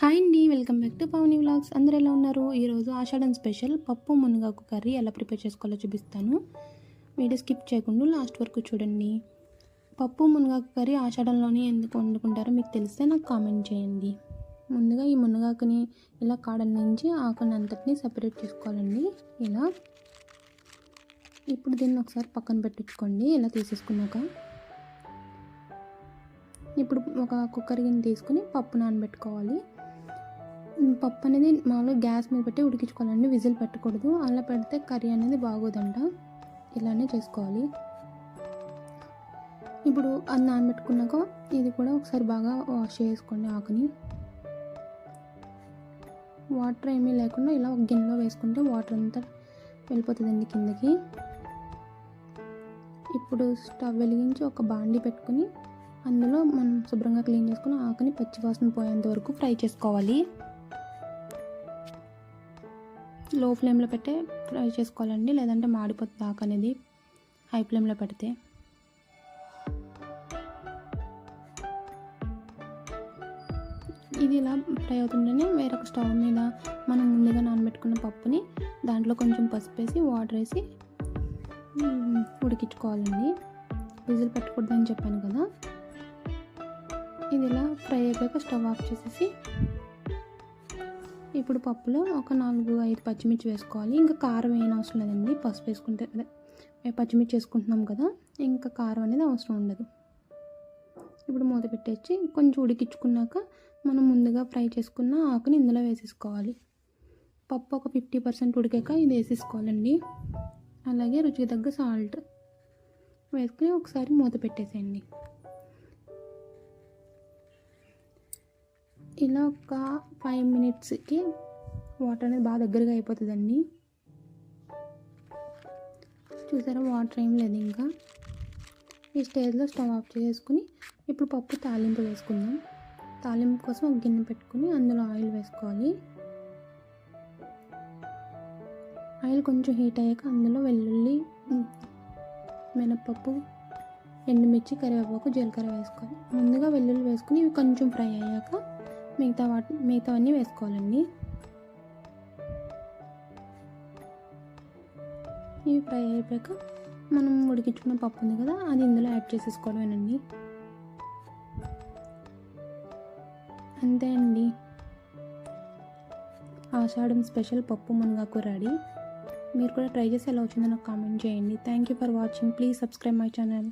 Hi అండి welcome back to Pavani vlogs. అందరు ఎలా ఉన్నారు? ఈరోజు ఆషాఢం స్పెషల్ పప్పు మునగాకు కర్రీ ఎలా ప్రిపేర్ చేసుకోవాలో చూపిస్తాను. వీడియో స్కిప్ చేయకుండా లాస్ట్ వరకు చూడండి. పప్పు మునగాకు కర్రీ ఆషాఢంలోనే ఎందుకు వండుకుంటారో మీకు తెలిస్తే నాకు కామెంట్ చేయండి. ముందుగా ఈ మునగాకుని ఇలా కాడల నుంచి ఆకుని అంతటిని సపరేట్ చేసుకోవాలండి. ఇలా. ఇప్పుడు దీన్ని ఒకసారి పక్కన పెట్టించుకోండి. ఇలా తీసేసుకున్నాక. ఇప్పుడు ఒక కుక్కర్ గిన్నె తీసుకుని పప్పు నానబెట్టుకోవాలి. పప్పు అనేది మామూలుగా గ్యాస్ మీద పెట్టి ఉడికించుకోవాలండి విజిల్ పెట్టకూడదు. అలా పెడితే కర్రీ అనేది బాగోదంట. ఇలానే చేసుకోవాలి. ఇప్పుడు అది నానబెట్టుకున్నాక ఇది కూడా ఒకసారి బాగా వాష్ చేసుకోండి ఆకుని. వాటర్ ఏమీ లేకుండా ఇలా ఒక గిన్నెలో వేసుకుంటే వాటర్ అంతా వెళ్ళిపోతుందండి కిందకి. ఇప్పుడు స్టవ్ వెలిగించి ఒక బాండి పెట్టుకుని అందులో మనం శుభ్రంగా క్లీన్ చేసుకుని ఆకుని పచ్చివాసన పోయేంత వరకు ఫ్రై చేసుకోవాలి. లో ఫ్లేమ్లో పెట్టే ఫ్రై చేసుకోవాలండి లేదంటే మాడిపోతుంది ఆకు అనేది హై ఫ్లేమ్లో పెడితే. ఇది ఇలా ఫ్రై అవుతుంటేనే వేరొక స్టవ్ మీద మనం ముందుగా నానబెట్టుకున్న పప్పుని దాంట్లో కొంచెం పసుపు వేసి వాటర్ వేసి ఉడికించుకోవాలండి. విజిల్ పెట్టకూడదని చెప్పాను కదా. ఇది ఇలా ఫ్రై అయిపోయాక స్టవ్ ఆఫ్ చేసేసి ఇప్పుడు పప్పులో ఒక నాలుగు ఐదు పచ్చిమిర్చి వేసుకోవాలి. ఇంకా కారం ఏం అవసరం లేదండి. పసుపు వేసుకుంటే అదే. పచ్చిమిర్చి వేసుకుంటున్నాం కదా ఇంకా కారం అనేది అవసరం ఉండదు. ఇప్పుడు మూత పెట్టేసి కొంచెం ఉడికించుకున్నాక మనం ముందుగా ఫ్రై చేసుకున్న ఆకుని ఇందులో వేసేసుకోవాలి. పప్పు ఒక ఫిఫ్టీ పర్సెంట్ ఉడికాక ఇది వేసేసుకోవాలండి. అలాగే రుచికి తగ్గ సాల్ట్ వేసుకుని ఒకసారి మూత పెట్టేసేయండి. ఇలా ఒక ఫైవ్ మినిట్స్కి వాటర్ అనేది బాగా దగ్గరగా అయిపోతుందండి. చూసారా? వాటర్ ఏం లేదు ఇంకా. ఈ స్టేజ్లో స్టవ్ ఆఫ్ చేసుకుని ఇప్పుడు పప్పు తాలింపు వేసుకుందాం. తాలింపు కోసం ఒక గిన్నె పెట్టుకుని అందులో ఆయిల్ వేసుకోవాలి. ఆయిల్ కొంచెం హీట్ అయ్యాక అందులో వెల్లుల్లి మినప్పప్పు మినపప్పు ఎండుమిర్చి కరివేపాకు జీలకర్ర వేసుకోవాలి. ముందుగా వెల్లుల్లి వేసుకుని ఇవి కొంచెం ఫ్రై అయ్యాక మిగతా వాటి మిగతావన్నీ వేసుకోవాలండి. ఇవి ఫ్రై అయిపోయాక మనం ఉడికించుకున్న పప్పు ఉంది కదా అది ఇందులో యాడ్ చేసేసుకోవడమేనండి. అంతే అండి. ఆషాఢం స్పెషల్ పప్పు మునగాకు రెడీ. మీరు కూడా ట్రై చేసి ఎలా వచ్చిందో నాకు కామెంట్ చేయండి. Thank you for watching. Please subscribe my channel.